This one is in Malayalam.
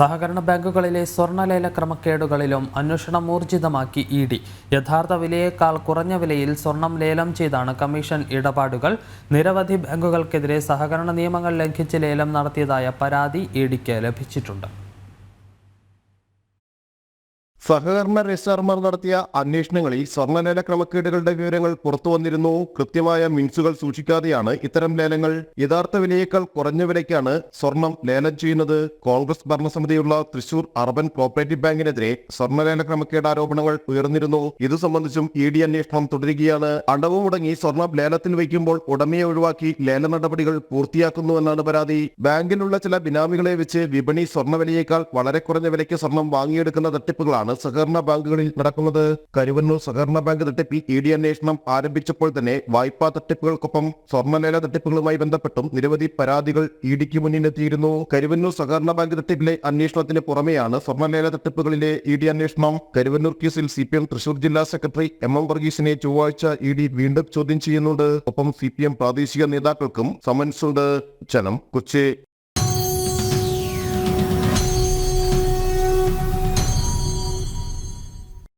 സഹകരണ ബാങ്കുകളിലെ സ്വർണലേല ക്രമക്കേടുകളിലും അന്വേഷണം ഊർജിതമാക്കി ഇ ഡി. യഥാർത്ഥ വിലയേക്കാൾ കുറഞ്ഞ വിലയിൽ സ്വർണം ലേലം ചെയ്താണ് കമ്മീഷൻ ഇടപാടുകൾ. നിരവധി ബാങ്കുകൾക്കെതിരെ സഹകരണ നിയമങ്ങൾ ലംഘിച്ച് ലേലം നടത്തിയതായ പരാതി ഇ ഡിക്ക് ലഭിച്ചിട്ടുണ്ട്. സഹകരണ രജിസ്ട്രാർമാർ നടത്തിയ അന്വേഷണങ്ങളിൽ സ്വർണലേല ക്രമക്കേടുകളുടെ വിവരങ്ങൾ പുറത്തുവന്നിരുന്നു. കൃത്യമായ മിൻസുകൾ സൂക്ഷിക്കാതെയാണ് ഇത്തരം ലേലങ്ങൾ യഥാർത്ഥ വിലയേക്കാൾ കുറഞ്ഞ വിലയ്ക്കാണ് സ്വർണം ലേലം ചെയ്യുന്നത്. കോൺഗ്രസ് ഭരണസമിതിയുള്ള തൃശൂർ അർബൻ കോപ്പറേറ്റീവ് ബാങ്കിനെതിരെ സ്വർണലേല ക്രമക്കേട് ആരോപണങ്ങൾ ഉയർന്നിരുന്നു. ഇത് സംബന്ധിച്ചും ഇ ഡി അന്വേഷണം തുടരുകയാണ്. അടവ് മുടങ്ങി സ്വർണം ലേലത്തിൽ വയ്ക്കുമ്പോൾ ഉടമയെ ഒഴിവാക്കി ലേല നടപടികൾ പൂർത്തിയാക്കുന്നുവെന്നാണ് പരാതി. ബാങ്കിലുള്ള ചില ബിനാമികളെ വെച്ച് വിപണി സ്വർണ വിലയേക്കാൾ വളരെ കുറഞ്ഞ വിലയ്ക്ക് സ്വർണം വാങ്ങിയെടുക്കുന്ന തട്ടിപ്പുകളാണ് സഹകരണ ബാങ്കുകളിൽ നടക്കുന്നത് കരുവന്നൂർ സഹകരണ ബാങ്ക് തട്ടിപ്പിൽ ഇ ഡി അന്വേഷണം ആരംഭിച്ചപ്പോൾ തന്നെ വായ്പാ തട്ടിപ്പുകൾക്കൊപ്പം സ്വർണലേല തട്ടിപ്പുകളുമായി ബന്ധപ്പെട്ടും നിരവധി പരാതികൾ ഇ ഡിക്ക് മുന്നിലെത്തിയിരുന്നു. കരുവന്നൂർ സഹകരണ ബാങ്ക് തട്ടിപ്പിലെ അന്വേഷണത്തിന് പുറമെയാണ് സ്വർണലേല തട്ടിപ്പുകളിലെ ഇ ഡി അന്വേഷണം. കരുവന്നൂർ കേസിൽ സി പി എം തൃശൂർ ജില്ലാ സെക്രട്ടറി എം എം വർഗീസിനെ ചൊവ്വാഴ്ച ഇ ഡി വീണ്ടും ചോദ്യം ചെയ്യുന്നുണ്ട്. ഒപ്പം സി പി എം പ്രാദേശിക നേതാക്കൾക്കും സമൻസുണ്ട്. ജനം കൊച്ചി.